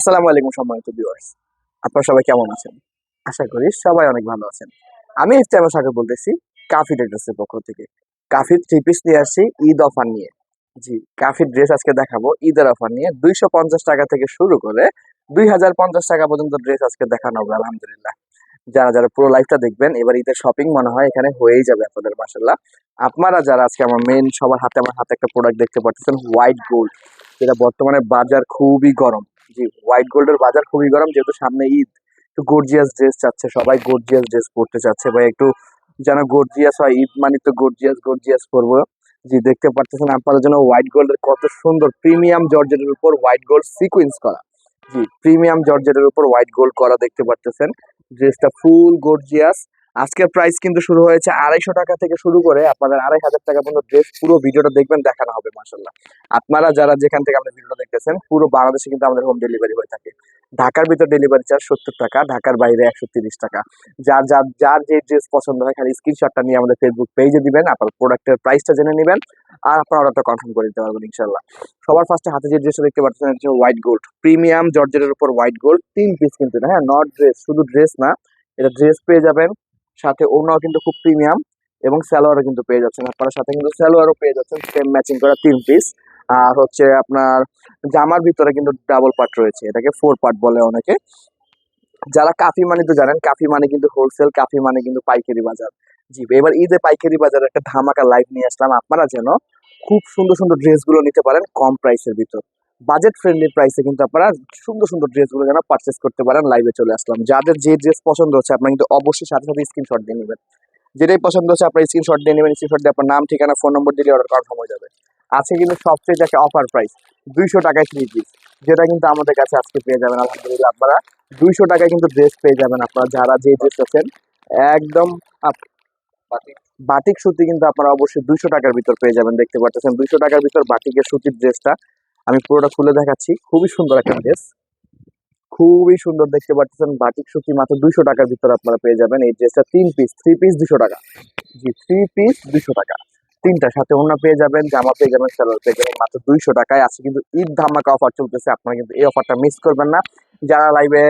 আসসালামু আলাইকুম সম্মানিত ভিউয়ার্স আপনারা সবাই কেমন আছেন? আশা করি সবাই অনেক ভালো আছেন। আমি ইফতেমা সাগর বলতেছি, কাফি ড্রেসের পক্ষ থেকে। কাফি থ্রি পিস নিয়ে আসছি ঈদ অফার নিয়ে। জি, কাফি ড্রেস আজকে দেখাবো। ঈদের অফার নিয়ে দুইশো পঞ্চাশ টাকা থেকে শুরু করে দুই হাজার পঞ্চাশ টাকা পর্যন্ত ড্রেস আজকে দেখানো হবে, আলহামদুলিল্লাহ। যারা যারা পুরো লাইফটা দেখবেন, এবার ঈদের শপিং মনে হয় এখানে হয়েই যাবে আপনাদের মাসাল্লাহ আপনারা যারা আজকে আমার মেন সবার হাতে আমার হাতে একটা প্রোডাক্ট দেখতে পাচ্ছেন হোয়াইট গোল্ড যেটা বর্তমানে বাজার খুবই গরম। জি হোয়াইট গোল্ডের বাজার খুবই গরম, যেহেতু সামনে ঈদ। একটু গর্জিয়াস ড্রেস চাচ্ছে সবাই গর্জিয়াস ড্রেস পরতে চাচ্ছে। বা একটু যেন গর্জিয়াস হয়, ঈদ মানে তো গর্জিয়াস গর্জিয়াস পরবো। জি, দেখতে পাচ্ছেন আপনাদের জন্য হোয়াইট গোল্ডের কত সুন্দর প্রিমিয়াম জর্জেটের উপর হোয়াইট গোল্ড সিকুয়েন্স করা। জি প্রিমিয়াম জর্জেটের উপর হোয়াইট গোল্ড করা দেখতে পাচ্ছেন ড্রেসটা ফুল গর্জিয়াস আজকের প্রাইস কিন্তু শুরু হয়েছে আড়াইশো টাকা থেকে শুরু করে আপনাদের আড়াই হাজার টাকা পর্যন্ত ড্রেস পুরো ভিডিওটা দেখবেন, দেখানো হবে মাসাল্লাহ আপনারা যারা যেখান থেকে আমাদের ভিডিওটা দেখতেছেন, পুরো বাংলাদেশে কিন্তু আমাদের হোম ডেলিভারি হয়ে থাকে। ঢাকার ভিতর ডেলিভারি চার্জ সত্তর টাকা, ঢাকার বাইরে একশো তিরিশ টাকা। যার যার যার যে ড্রেস পছন্দ হয়, খালি স্ক্রিনশটটা নিয়ে আমাদের ফেসবুক পেজে দিবেন, আপনার প্রোডাক্টের প্রাইসটা জেনে নেবেন, আর আপনার অর্ডারটা কনফার্ম করে দিতে পারবেন ইনশাল্লাহ সবার ফার্স্টে হাতে যে ড্রেসটা দেখতে পাচ্ছেন হচ্ছে হোয়াইট গোল্ড প্রিমিয়াম জর্জেটের উপর হোয়াইট গোল্ড তিন পিস কিন্তু হ্যাঁ নট ড্রেস শুধু ড্রেস না, এটা ড্রেস পেয়ে যাবেন। সাথে ওনাও কিন্তু খুব প্রিমিয়াম এবং স্যালোয়ারও কিন্তু পেয়ে যাচ্ছেন আপনারা সাথে কিন্তু স্যালোয়ারও পেয়ে যাচ্ছেন, সেম ম্যাচিং করা তিন পিস আর হচ্ছে আপনার জামার ভিতরে কিন্তু ডাবল পার্ট রয়েছে, এটাকে ফোর পার্ট বলে অনেকে। যারা কাফি মানে তো জানেন, কাফি মানে কিন্তু হোলসেল কাফি মানে কিন্তু পাইকারি বাজার। জি, এবার ঈদে পাইকারি বাজারে একটা ধামাকা লাইভ নিয়ে আসলাম, আপনারা যেন খুব সুন্দর সুন্দর ড্রেসগুলো নিতে পারেন কম প্রাইসের ভিতর। বাজেট ফ্রেন্ডলি প্রাইসে কিন্তু আপনারা সুন্দর সুন্দর ড্রেসগুলো যেন পারচেস করতে পারেন লাইভে চলে আসলাম। যাদের যে ড্রেস পছন্দ হচ্ছে, আপনারা কিন্তু অবশ্যই সাথে সাথে স্ক্রিনশট দিয়ে নেবেন। যেটাই পছন্দ হচ্ছে, আপনার স্ক্রিনশট দিয়ে নেবেন স্ক্রিনশট দিয়ে আপনার নাম, ঠিকানা ফোন নম্বর দিলে অর্ডার কনফার্ম হয়ে যাবে। আজকে কিন্তু সবচেয়ে যাকে অফার প্রাইস দুইশো টাকায় থ্রি পিস যেটা কিন্তু আমাদের কাছে আজকে পেয়ে যাবেন, আলহামদুলিল্লাহ, আপনারা দুইশো টাকায় কিন্তু ড্রেস পেয়ে যাবেন আপনারা। যারা যে ড্রেস আছেন, একদম বাটিক। সুতি কিন্তু আপনারা অবশ্যই দুইশো টাকার ভিতর পেয়ে যাবেন, দেখতে পাচ্ছেন। দুইশো টাকার ভিতর বাটিকের সুতির ড্রেসটা আমি পুরোটা খুলে দেখাচ্ছি। খুবই সুন্দর একটা ড্রেস। খুবই সুন্দর দেখতে পাচ্ছেন বাটিক সুতি মাত্র দুইশো টাকার ভিতরে আপনারা পেয়ে যাবেন। এই ড্রেসটা তিন পিস থ্রি পিস দুশো টাকা। জি থ্রি পিস দুশো টাকা। তিনটা সাথে অন্য পেয়ে যাবেন, জামা পেয়ে যাবেন, সালোয়ার পেয়ে যাবেন মাত্র দুইশো টাকায়। আছে কিন্তু ঈদ ধামাকা অফার চলতেছে, আপনারা কিন্তু এই অফারটা মিস করবেন না। যারা লাইভে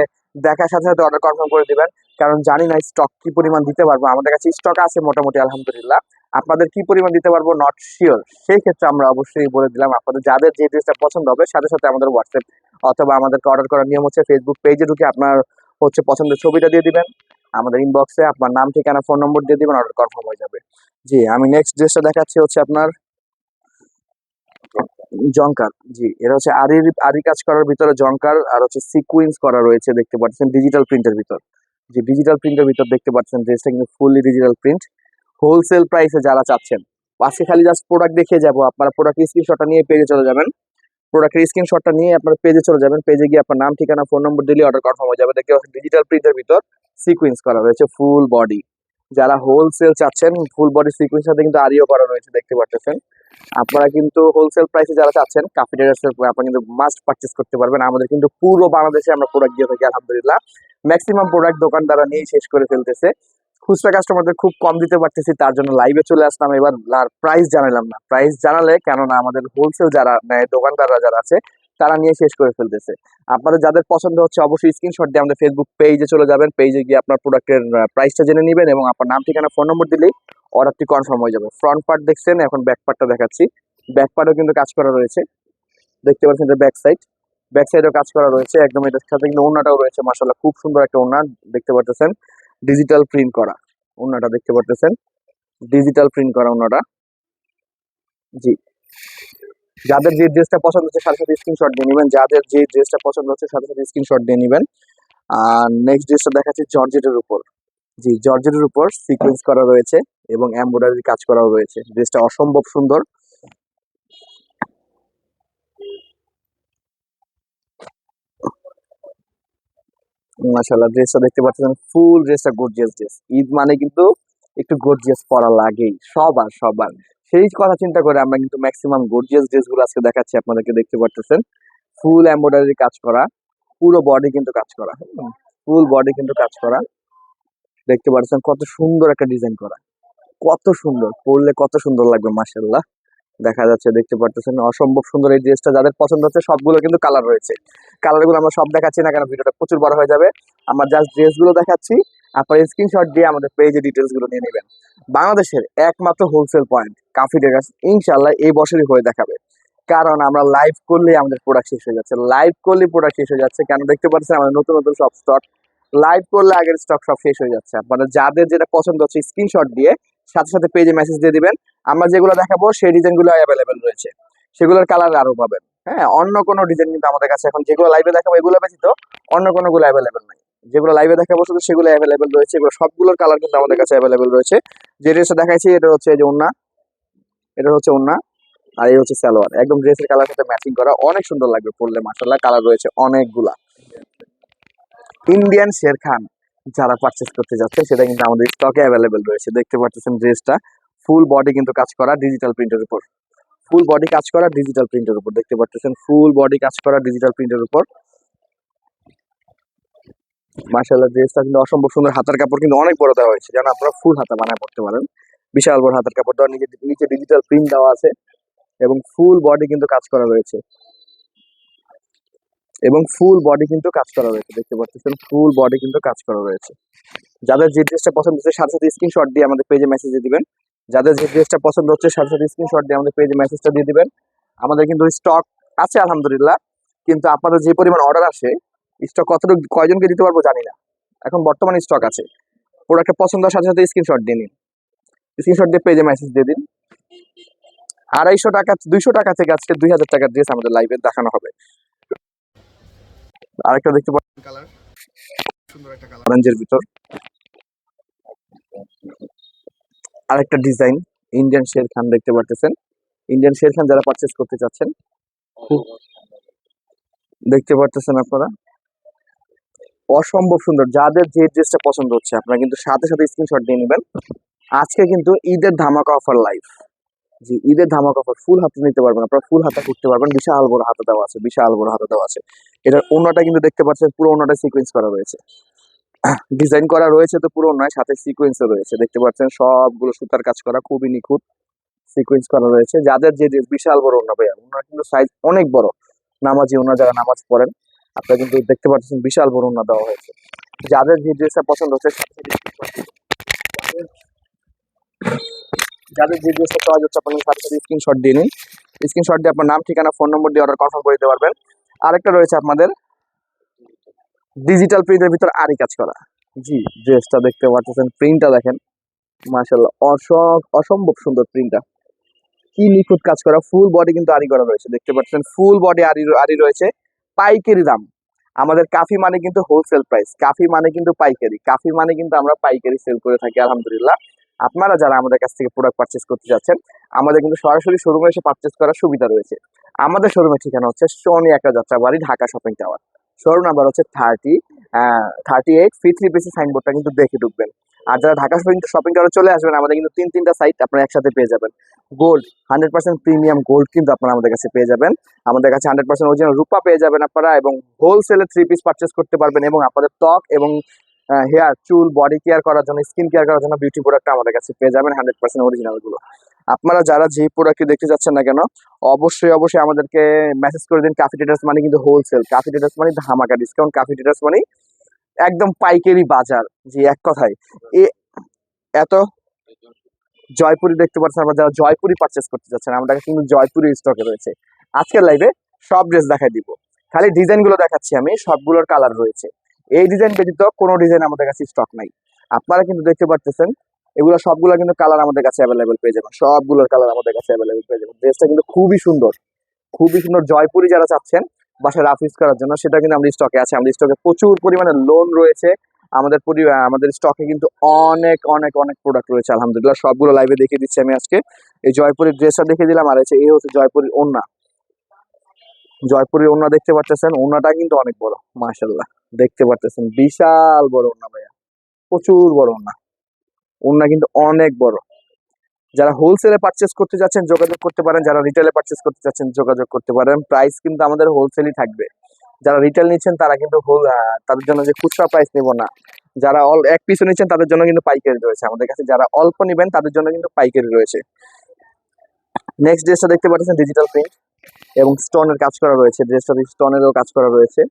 দেখার সাথে সাথে অর্ডার কনফার্ম করে দিবেন। কারণ জানি না স্টক কি পরিমাণ দিতে পারব। আমাদের কাছে স্টক আছে মোটামুটি, আলহামদুলিল্লাহ। আপনাদের কি পরিমাণ দিতে পারব? নট শিওর সেই ক্ষেত্রে আমরা অবশ্যই বলে দিলাম, আপনাদের যাদের যে ড্রেসটা পছন্দ হবে, সাথে সাথে আমাদের হোয়াটসঅ্যাপ অথবা আমাদেরকে অর্ডার করার নিয়ম হচ্ছে ফেসবুক পেজে ঢুকে আপনার হচ্ছে পছন্দের ছবিটা দিয়ে দিবেন। আমাদের ইনবক্সে আপনার নাম, ঠিকানা ফোন নম্বর দিয়ে দিবেন অর্ডার কনফার্ম হয়ে যাবে। জি, আমি নেক্সট ড্রেসটা দেখাচ্ছি হচ্ছে আপনার জঙ্কার জি, এটা হচ্ছে আরির আরি কাজ করার ভিতরে জঙ্কার আর হচ্ছে সিকুয়েন্স করা রয়েছে, দেখতে পাচ্ছেন ডিজিটাল প্রিন্টের ভিতর। যে ডিজিটাল প্রিন্টের ভিতর দেখতে পাচ্ছেন ড্রেসটা কিন্তু ফুললি ডিজিটাল প্রিন্ট হোলসেল প্রাইসে যারা চাচ্ছেন। আজকে খালি জাস্ট প্রোডাক্ট দেখিয়ে যাব। আপনারা প্রোডাক্ট স্ক্রিনশটটা নিয়ে পেজে চলে যাবেন। প্রোডাক্টের স্ক্রিনশটটা নিয়ে আপনার পেজে চলে যাবেন। পেজে গিয়ে আপনার নাম, ঠিকানা ফোন নম্বর দিলে অর্ডার কনফার্ম হয়ে যাবে। পাচ্ছেন ডিজিটাল প্রিন্টের ভিতর সিকুয়েন্স করা রয়েছে ফুল বডি যারা হোলসেল চাচ্ছেন ফুল বডি সিকুয়েন্স সাথে কিন্তু আরিও করা রয়েছে, দেখতে পাচ্ছেন আপনারা কিন্তু হোলসেল প্রাইসে যারা চাচ্ছেন কাফি ড্রেসের আপনারা কিন্তু মাস্ট পারচেস করতে পারবেন। আমাদের কিন্তু পুরো বাংলাদেশে আমরা প্রোডাক্ট দিয়ে থাকি, আলহামদুলিল্লাহ। ম্যাক্সিমাম প্রোডাক্ট দোকান দোকানদাররা নিয়ে শেষ করে ফেলতেছে। খুচরা কাস্টমারদের খুব কম দিতে পারতেছি, তার জন্য লাইভে চলে আসলাম। এবার আর প্রাইস জানালাম না। প্রাইস জানালে কেননা আমাদের হোলসেল যারা নেয়, দোকানদাররা যারা আছে, তারা নিয়ে শেষ করে ফেলতেছে। আপনাদের যাদের পছন্দ হচ্ছে, অবশ্যই স্ক্রিনশট দিয়ে আমাদের ফেসবুক পেজে চলে যাবেন। পেজে গিয়ে আপনার প্রোডাক্টের প্রাইসটা জেনে নেবেন এবং আপনার নাম, ঠিকানা ফোন নম্বর দিলেই অর্ডারটি কনফার্ম হয়ে যাবে। ফ্রন্ট পার্ট দেখছেন, এখন ব্যাক পার্টটা দেখাচ্ছি। ব্যাক পার্টও কিন্তু কাজ করা রয়েছে। দেখতে পাচ্ছেন এটা ব্যাক সাইড ব্যাক সাইডেও কাজ করা রয়েছে। একদম এটার সাথে কিন্তু ওনাটাও রয়েছে মাসাল্লাহ খুব সুন্দর একটা ওনা দেখতে পাচ্ছেন ডিজিটাল প্রিন্ট করা। ওনাটা দেখতে পাচ্ছেন ডিজিটাল প্রিন্ট করা ওনাটা জি। যাদের যে ড্রেসটা পছন্দ হচ্ছে, সাথে সাথে স্ক্রিনশট দিয়ে নেবেন। যাদের যে ড্রেসটা পছন্দ হচ্ছে, সাথে সাথে স্ক্রিনশট দিয়ে নেবেন। আর নেক্সট ড্রেসটা দেখাচ্ছি জর্জেটের উপর। জি, জর্জেটের উপর সিকোয়েন্স করা রয়েছে এবং এমব্রয়ডারি কাজ করাও রয়েছে। ড্রেসটা অসম্ভব সুন্দর। মাশাআল্লাহ ড্রেসটা দেখতে পাচ্ছেন ফুল ড্রেসটা গর্জিয়াস ড্রেস ঈদ মানে কিন্তু একটু গর্জিয়াস পরা লাগেই, সবার সবার। সেই কথা চিন্তা করে আমরা কিন্তু ম্যাক্সিমাম গর্জিয়াস ড্রেসগুলো আজকে দেখাচ্ছি, আপনাদেরকে দেখতে পাচ্ছেন ফুল এমব্রয়ডারি কাজ করা, পুরো বডি কিন্তু কাজ করা ফুল বডি কিন্তু কাজ করা। দেখতে পাচ্ছেন কত সুন্দর একটা ডিজাইন করা। কত সুন্দর, পরলে কত সুন্দর লাগবে, মাশাআল্লাহ। দেখা যাচ্ছে, দেখতে পারতেছেন। অসম্ভব সুন্দর এই ড্রেসটা। যাদের পছন্দ হচ্ছে, সবগুলো কিন্তু কালার রয়েছে। কালারগুলো আমরা সব দেখাচ্ছি না কেন, ভিডিওটা প্রচুর বড় হয়ে যাবে। আমরা জাস্ট ড্রেসগুলো দেখাচ্ছি আপনার স্ক্রিনশট দিয়ে আমাদের পেজে ডিটেলসগুলো নিয়ে নেবেন। বাংলাদেশের একমাত্র হোলসেল পয়েন্ট কাফি ডেগার্স ইনশাল্লাহ এই বছরই হয়ে দেখাবে। কারণ আমরা লাইভ করলে আমাদের প্রোডাক্ট শেষ হয়ে যাচ্ছে। লাইভ করলে প্রোডাক্ট শেষ হয়ে যাচ্ছে। কেন দেখতে পাচ্ছেন, আমাদের নতুন নতুন সব স্টক লাইভ করলে আগের স্টক সব শেষ হয়ে যাচ্ছে। আপনারা যাদের যেটা পছন্দ হচ্ছে স্ক্রিনশট দিয়ে সাথে সাথে পেজে মেসেজ দিয়ে দিবেন। আমরা যেগুলো দেখাবো, সেই ডিজাইনগুলো অ্যাভেলেবেল রয়েছে। সেগুলোর কালার আরও পাবেন। হ্যাঁ অন্য কোনো ডিজাইন কিন্তু আমাদের কাছে এখন যেগুলো লাইভে দেখাবো, এগুলো ব্যতীত অন্য কোনোগুলো অ্যাভেলেবেল নাই। যেগুলো লাইভে দেখাবো, শুধু সেগুলো অ্যাভেলেবেল রয়েছে। এগুলো সবগুলোর কালার কিন্তু আমাদের কাছে অ্যাভেলেবেল রয়েছে। যে ড্রেসটা দেখাইছি, এটা হচ্ছে যে ওন্না এটা হচ্ছে ওন্না আর এই হচ্ছে সালোয়ার। একদম ড্রেসের কালার সাথে ম্যাচিং করা। অনেক সুন্দর লাগবে পরলে মাসাল্লাহ কালার রয়েছে অনেকগুলা। ইন্ডিয়ান শের খান যারা পারচেস করতে যাচ্ছে, সেটা কিন্তু আমাদের স্টকে অ্যাভেলেবেল রয়েছে। দেখতে পাচ্ছেন ড্রেসটা ফুল বডি কিন্তু কাজ করা ডিজিটাল প্রিন্টের উপর। ফুল বডি কাজ করা ডিজিটাল প্রিন্টের উপর। দেখতে পাচ্ছেন ফুল বডি কাজ করা ডিজিটাল প্রিন্টের উপর। মার্শাল্লাহ ড্রেসটা কিন্তু অসম্ভব সুন্দর। হাতার কাপড় কিন্তু অনেক বড় দেওয়া হয়েছে। যেন আপনারা ফুল হাতা বানায় পড়তে পারেন। বিশাল বড় হাতার কাপড় দেওয়া, নিচে নিচে ডিজিটাল প্রিন্ট দেওয়া আছে। এবং ফুল বডি কিন্তু কাজ করা রয়েছে। এবং ফুল বডি কিন্তু কাজ করা রয়েছে, দেখতে পাচ্ছেন? ফুল বডি কিন্তু কাজ করা রয়েছে। যাদের যে ড্রেসটা পছন্দ হচ্ছে, সাথে সাথে স্ক্রিনশট দিয়ে আমাদের পেজে মেসেজ দিয়ে দিবেন। যাদের যে ড্রেসটা পছন্দ হচ্ছে, সাথে সাথে স্ক্রিনশট দিয়ে আমাদের পেজে মেসেজটা দিয়ে দিবেন। আমাদের কিন্তু স্টক আছে, আলহামদুলিল্লাহ। কিন্তু আপনাদের যে পরিমাণ অর্ডার আসে স্টক কতটুকু, কয়জনকে দিতে পারব জানি না। এখন বর্তমানে স্টক আছে। প্রোডাক্টের পছন্দ হওয়ার সাথে সাথে স্ক্রিনশট দিয়ে নিন। স্ক্রিনশট দিয়ে পেজে মেসেজ দিয়ে দিন। আড়াইশো টাকা, দুইশো টাকা থেকে আজকে দুই হাজার টাকার ড্রেস আমাদের লাইভে দেখানো হবে। আরেকটা দেখতে পাচ্ছেন কালার। সুন্দর একটা কালার। অরেঞ্জের ভিতর। আরেকটা ডিজাইন ইন্ডিয়ান শের খান দেখতে পারতেছেন। ইন্ডিয়ান শের খান যারা পারচেস করতে চাচ্ছেন খুব দেখতে পারতেছেন আপনারা। অসম্ভব সুন্দর। যাদের যে ড্রেসটা পছন্দ হচ্ছে আপনারা কিন্তু সাথে সাথে স্ক্রিনশট দিয়ে নেবেন। আজকে কিন্তু ঈদের ধামাকা অফার লাইভ জি ঈদের ধামাকা অফার ফুল হাতে নিতে পারবেন, আপনারা ফুল হাতে করতে পারবেন। বিশাল বড় হাতে দেওয়া আছে, বিশাল বড় হাতে দেওয়া আছে। এটার অন্যটা কিন্তু দেখতে পাচ্ছেন, পুরো অন্যটা সিকোয়েন্স করা রয়েছে। ডিজাইন করা রয়েছে তো পুরো নয় সাথে সিকোয়েন্সও রয়েছে। দেখতে পাচ্ছেন, সবগুলো সুতার কাজ করা, খুবই নিখুঁত সিকোয়েন্স করা রয়েছে। যাদের যে বিশাল বড় ওনা ভাইয়া, ওনার কিন্তু সাইজ অনেক বড়। নামাজি ওনার যারা নামাজ পড়েন, আপনারা কিন্তু দেখতে পাচ্ছেন বিশাল বড় ওনা দেওয়া হয়েছে। যাদের যে ড্রেসটা পছন্দ হচ্ছে যাদের যে ড্রেসটা চয়েস হচ্ছে আপনার সাথে সাথে স্ক্রিনশট দিয়ে নিন। স্ক্রিনশট দিয়ে আপনার নাম, ঠিকানা ফোন নম্বর দিয়ে অর্ডার কনফার্ম করে দিতে পারবেন। আরেকটা রয়েছে আপনাদের ডিজিটাল প্রিন্টের ভিতর আরই কাজ করা। জি ড্রেসটা দেখতে পাচ্ছেন প্রিন্টটা দেখেন। মাশাল্লাহ অসম, অসম্ভব সুন্দর প্রিন্টটা কি নিখুঁত কাজ করা ফুল বডি কিন্তু আরি করা রয়েছে, দেখতে পাচ্ছেন ফুল বডি আরি আরি রয়েছে, পাইকারি দাম। আমাদের কাফি মানে কিন্তু হোলসেল প্রাইস কাফি মানে কিন্তু পাইকারি, কাফি মানে কিন্তু আমরা পাইকারি সেল করে থাকি, আলহামদুলিল্লাহ। আপনারা যারা আমাদের কাছ থেকে প্রোডাক্ট পারচেস করতে যাচ্ছেন, আমাদের কিন্তু সরাসরি শোরুমে এসে পারচেস করার সুবিধা রয়েছে। আমাদের শোরুমের ঠিকানা হচ্ছে সোনি একটা Jatrabari, Dhaka shopping tower showroom number হচ্ছে থার্টি থার্টি এইট ফি থ্রি বেসি সাইনবোর্ডটা কিন্তু দেখে ঢুকবেন। আর যারা ঢাকা শপিং শপিং টাওয়ারে চলে আসবেন, আমাদের কিন্তু তিন তিনটা সাইট আপনারা একসাথে পেয়ে যাবেন। Gold hundred percent premium gold কিন্তু আপনারা আমাদের কাছে পেয়ে যাবেন। আমাদের কাছে হান্ড্রেড পার্সেন্ট অরিজিনাল রূপা পেয়ে যাবেন আপনারা এবং হোলসেলে থ্রি পিস পারচেস করতে পারবেন এবং আপনাদের ত্বক এবং হেয়ার চুল বডি কেয়ার করার জন্য স্কিন কেয়ার করার জন্য বিউটি প্রোডাক্ট আমাদের কাছে পেয়ে যাবেন হান্ড্রেড পার্সেন্ট অরিজিনালগুলো। আপনারা যারা যে প্রোডাক্ট দেখতে যাচ্ছেন না কেন, অবশ্যই অবশ্যই আমাদেরকে মেসেজ করে দিন কাফি ট্রেডার্স মানে কিন্তু হোলসেল কাফি ট্রেডার্স মানে ধামাকা ডিসকাউন্ট কাফি ট্রেডার্স মানে একদম পাইকারি বাজার, যে এক কথায়। এ, এত জয়পুরি দেখতে পাচ্ছেন আমরা যারা জয়পুরি পারচেস করতে যাচ্ছেন, আমাদের কাছে কিন্তু জয়পুরি স্টকে রয়েছে। আজকের লাইভে সব ড্রেস দেখাই দিব। খালি ডিজাইনগুলো দেখাচ্ছি আমি, সবগুলোর কালার রয়েছে। এই ডিজাইন ব্যতীত কোনো ডিজাইন আমাদের কাছে স্টক নাই। আপনারা কিন্তু দেখতে পারতেছেন, এগুলো সবগুলো কিন্তু কালার আমাদের কাছে অ্যাভেলেবেল পেয়ে যাবেন। সবগুলোর কালার আমাদের কাছে অ্যাভেলেবেল পেয়ে যাবেন। ড্রেসটা কিন্তু খুবই সুন্দর খুবই সুন্দর জয়পুরি যারা চাচ্ছেন বাসায় রাফ ইউজ করার জন্য, সেটা কিন্তু আমাদের স্টকে আছে। আমাদের স্টকে প্রচুর পরিমাণে লোন রয়েছে। আমাদের আমাদের স্টকে কিন্তু অনেক অনেক অনেক প্রোডাক্ট রয়েছে। আলহামদুলিল্লাহ, সবগুলো লাইভে দেখিয়ে দিচ্ছি আমি আজকে। এই জয়পুরের ড্রেসটা দেখে দিলাম, আর এই হচ্ছে জয়পুরের ওন্না জয়পুরের ওন্না দেখতে পাচ্ছেন ওন্নাটা কিন্তু অনেক বড় মাশাল্লাহ দেখতে পারতেছেন। বিশাল বড় ওনা ভাইয়া। প্রচুর বড় ওন্না ওন্না কিন্তু অনেক বড়। যারা হোলসেলে পারচেস করতে যাচ্ছেন, যোগাযোগ করতে পারেন। যারা রিটেলে পারচেস করতে যাচ্ছেন, যোগাযোগ করতে পারেন। প্রাইস কিন্তু আমাদের হোলসেলই থাকবে। যারা রিটেল নিচ্ছেন, তারা কিন্তু হোল তাদের জন্য যে খুচরা প্রাইস নেব না। যারা অল এক পিসও নিচ্ছেন, তাদের জন্য কিন্তু পাইকারি রয়েছে। আমাদের কাছে যারা অল্প নেবেন, তাদের জন্য কিন্তু পাইকারি রয়েছে। নেক্সট ড্রেসটা দেখতে পাচ্ছেন ডিজিটাল প্রিন্ট এবং স্টোনের কাজ করা রয়েছে ড্রেসটা স্টোনেরও কাজ করা রয়েছে।